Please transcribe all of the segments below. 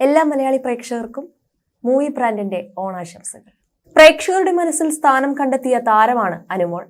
എല്ലാ മലയാളി പ്രേക്ഷകർക്കും മൂവി ബ്രാൻഡിന്റെ ഓണാശംസകൾ. പ്രേക്ഷകരുടെ മനസ്സിൽ സ്ഥാനം കണ്ടെത്തിയ താരമാണ് അനുമോൾ.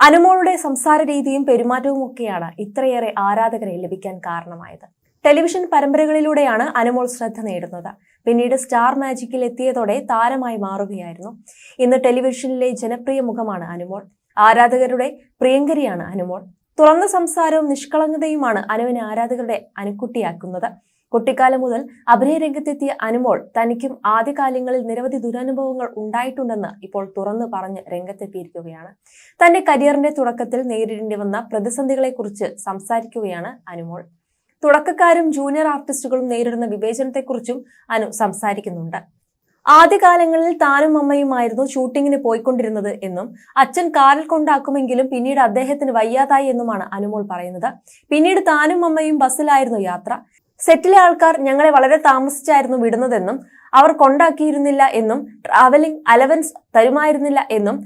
അനുമോളുടെ സംസാര രീതിയും പെരുമാറ്റവും ഒക്കെയാണ് ഇത്രയേറെ ആരാധകരെ ലഭിക്കാൻ കാരണമായത്. ടെലിവിഷൻ പരമ്പരകളിലൂടെയാണ് അനുമോൾ ശ്രദ്ധ നേടുന്നത്. പിന്നീട് സ്റ്റാർ മാജിക്കിൽ എത്തിയതോടെ താരമായി മാറുകയായിരുന്നു. ഇന്ന് ടെലിവിഷനിലെ ജനപ്രിയ മുഖമാണ് അനുമോൾ. ആരാധകരുടെ പ്രിയങ്കരിയാണ് അനുമോൾ. തുറന്ന സംസാരവും നിഷ്കളങ്കതയുമാണ് അനുവിനെ ആരാധകരുടെ അനുക്കുട്ടിയാക്കുന്നത്. കുട്ടിക്കാലം മുതൽ അഭിനയരംഗത്തെത്തിയ അനുമോൾ തനിക്കും ആദ്യകാലങ്ങളിൽ നിരവധി ദുരനുഭവങ്ങൾ ഉണ്ടായിട്ടുണ്ടെന്ന് ഇപ്പോൾ തുറന്നു പറഞ്ഞ് രംഗത്തെത്തിയിരിക്കുകയാണ്. തന്റെ കരിയറിന്റെ തുടക്കത്തിൽ നേരിടേണ്ടി വന്ന പ്രതിസന്ധികളെക്കുറിച്ച് സംസാരിക്കുകയാണ് അനുമോൾ. തുടക്കക്കാരും ജൂനിയർ ആർട്ടിസ്റ്റുകളും നേരിടുന്ന വിവേചനത്തെക്കുറിച്ചും അനു സംസാരിക്കുന്നുണ്ട്. ആദ്യകാലങ്ങളിൽ താനും അമ്മയുമായിരുന്നു ഷൂട്ടിങ്ങിന് പോയിക്കൊണ്ടിരുന്നത് എന്നും അച്ഛൻ കാറിൽ കൊണ്ടാക്കുമെങ്കിലും പിന്നീട് അദ്ദേഹത്തിന് വയ്യാതായി എന്നുമാണ് അനുമോൾ പറയുന്നത്. പിന്നീട് താനും അമ്മയും ബസ്സിലായിരുന്നു യാത്ര. സെറ്റിലെ ആൾക്കാർ ഞങ്ങളെ വളരെ താമസിച്ചായിരുന്നു വിടുന്നതെന്നും അവർ കൊണ്ടാക്കിയിരുന്നില്ല എന്നും ട്രാവലിംഗ് അലവൻസ് തരുമായിരുന്നില്ല എന്നും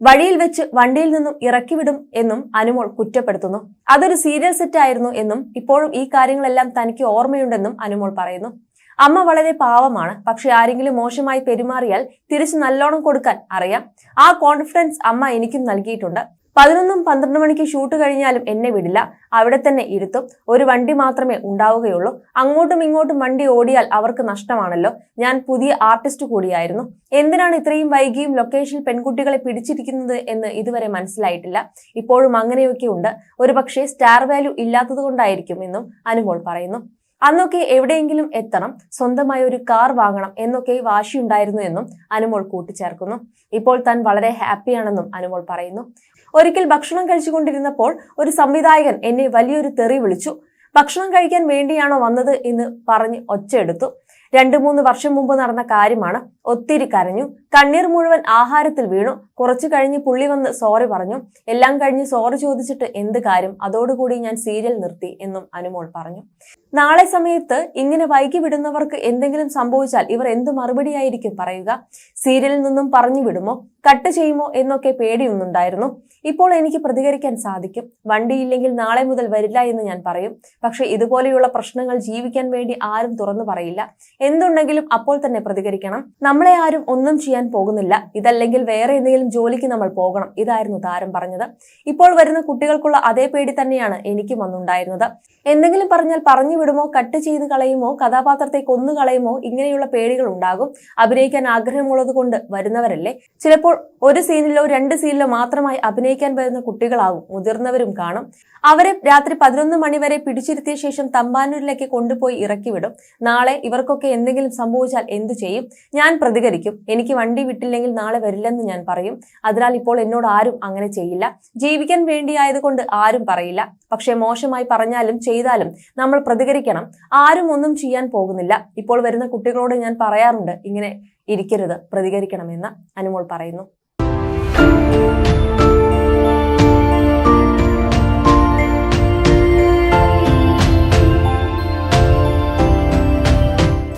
വഴിയിൽ വെച്ച് വണ്ടിയിൽ നിന്നും ഇറക്കി വിടും എന്നും അനുമോൾ കുറ്റപ്പെടുത്തുന്നു. അതൊരു സീരിയൽ സെറ്റ് ആയിരുന്നു എന്നും ഇപ്പോഴും ഈ കാര്യങ്ങളെല്ലാം തനിക്ക് ഓർമ്മയുണ്ടെന്നും അനുമോൾ പറയുന്നു. അമ്മ വളരെ പാവമാണ് പക്ഷെ ആരെങ്കിലും മോശമായി പെരുമാറിയാൽ തിരിച്ചു നല്ലോണം കൊടുക്കാൻ അറിയാം. ആ കോൺഫിഡൻസ് അമ്മ എനിക്കും നൽകിയിട്ടുണ്ട്. പതിനൊന്നും പന്ത്രണ്ട് മണിക്ക് ഷൂട്ട് കഴിഞ്ഞാലും എന്നെ വിടില്ല. അവിടെ തന്നെ ഇരുത്തും. ഒരു വണ്ടി മാത്രമേ ഉണ്ടാവുകയുള്ളൂ. അങ്ങോട്ടും ഇങ്ങോട്ടും വണ്ടി ഓടിയാൽ അവർക്ക് നഷ്ടമാണല്ലോ. ഞാൻ പുതിയ ആർട്ടിസ്റ്റ് കൂടിയായിരുന്നു. എന്തിനാണ് ഇത്രയും വൈകിയും ലൊക്കേഷനിൽ പെൺകുട്ടികളെ പിടിച്ചിരിക്കുന്നത് എന്ന് ഇതുവരെ മനസ്സിലായിട്ടില്ല. ഇപ്പോഴും അങ്ങനെയൊക്കെ ഉണ്ട് ഒരു പക്ഷേ സ്റ്റാർ വാല്യൂ ഇല്ലാത്തത് കൊണ്ടായിരിക്കും എന്നും അനുമോൾ പറയുന്നു. അന്നൊക്കെ എവിടെയെങ്കിലും എത്തണം സ്വന്തമായി ഒരു കാർ വാങ്ങണം എന്നൊക്കെ വാശിയുണ്ടായിരുന്നു എന്നും അനുമോൾ കൂട്ടിച്ചേർക്കുന്നു. ഇപ്പോൾ താൻ വളരെ ഹാപ്പിയാണെന്നും അനുമോൾ പറയുന്നു. ഒരിക്കൽ ഭക്ഷണം കഴിച്ചുകൊണ്ടിരുന്നപ്പോൾ ഒരു സംവിധായകൻ എന്നെ വലിയൊരു തെറി വിളിച്ചു. ഭക്ഷണം കഴിക്കാൻ വേണ്ടിയാണോ വന്നത് എന്ന് പറഞ്ഞ് ഒച്ചയെടുത്തു. രണ്ടു മൂന്ന് വർഷം മുമ്പ് നടന്ന കാര്യമാണ് ഒത്തിരി കരഞ്ഞു. കണ്ണീർ മുഴുവൻ ആഹാരത്തിൽ വീണു. കുറച്ചു കഴിഞ്ഞ് പുള്ളി വന്ന് സോറി പറഞ്ഞു. എല്ലാം കഴിഞ്ഞ് സോറി ചോദിച്ചിട്ട് എന്ത് കാര്യം? അതോടുകൂടി ഞാൻ സീരിയൽ നിർത്തി എന്നും അനുമോൾ പറഞ്ഞു. നാളെ സമയത്ത് ഇങ്ങനെ വൈകി വിടുന്നവർക്ക് എന്തെങ്കിലും സംഭവിച്ചാൽ ഇവർ എന്ത് മറുപടിയായിരിക്കും പറയുക? സീരിയലിൽ നിന്നും പറഞ്ഞു വിടുമോ? കട്ട് ചെയ്യുമോ എന്നൊക്കെ പേടിയൊന്നുണ്ടായിരുന്നു. ഇപ്പോൾ എനിക്ക് പ്രതികരിക്കാൻ സാധിക്കും. വണ്ടിയില്ലെങ്കിൽ നാളെ മുതൽ വരില്ല എന്ന് ഞാൻ പറയും. പക്ഷെ ഇതുപോലെയുള്ള പ്രശ്നങ്ങൾ ജീവിക്കാൻ വേണ്ടി ആരും തുറന്നു പറയില്ല. എന്തുണ്ടെങ്കിലും അപ്പോൾ തന്നെ പ്രതികരിക്കണം. നമ്മളെ ആരും ഒന്നും ചെയ്യാൻ പോകുന്നില്ല. ഇതല്ലെങ്കിൽ വേറെ എന്തെങ്കിലും ജോലിക്ക് നമ്മൾ പോകണം. ഇതായിരുന്നു താരം പറഞ്ഞത്. ഇപ്പോൾ വരുന്ന കുട്ടികൾക്കുള്ള അതേ പേടി തന്നെയാണ് എനിക്കും വന്നുണ്ടായിരുന്നത്. എന്തെങ്കിലും പറഞ്ഞാൽ പറഞ്ഞു വിടുമോ കട്ട് ചെയ്ത് കളയുമോ കഥാപാത്രത്തെ കൊന്നു കളയുമോ ഇങ്ങനെയുള്ള പേടികൾ ഉണ്ടാകും. അഭിനയിക്കാൻ ആഗ്രഹമുള്ളത് കൊണ്ട് വരുന്നവരല്ലേ? ചിലപ്പോൾ ഒരു സീനിലോ രണ്ട് സീനിലോ മാത്രമായി അഭിനയിക്കാൻ വരുന്ന കുട്ടികളാവും മുതിർന്നവരും കാണും. അവരെ രാത്രി പതിനൊന്ന് മണി വരെ പിടിച്ചിരുത്തിയ ശേഷം തമ്പാനൂരിലേക്ക് കൊണ്ടുപോയി ഇറക്കി വിടും നാളെ ഇവർക്കൊക്കെ എന്തെങ്കിലും സംഭവിച്ചാൽ എന്തു ചെയ്യും? ഞാൻ പ്രതികരിക്കും. എനിക്ക് വണ്ടി വിട്ടില്ലെങ്കിൽ നാളെ വരില്ലെന്ന് ഞാൻ പറയും. അതിനാൽ ഇപ്പോൾ എന്നോട് ആരും അങ്ങനെ ചെയ്യില്ല. ജീവിക്കാൻ വേണ്ടിയായതുകൊണ്ട് ആരും പറയില്ല. പക്ഷേ മോശമായി പറഞ്ഞാലും ചെയ്താലും നമ്മൾ പ്രതികരിക്കണം. ആരും ഒന്നും ചെയ്യാൻ പോകുന്നില്ല. ഇപ്പോൾ വരുന്ന കുട്ടികളോട് ഞാൻ പറയാറുണ്ട്. ഇങ്ങനെ ഇരിക്കരുത് പ്രതികരിക്കണമെന്ന് അനുമോൾ പറയുന്നു.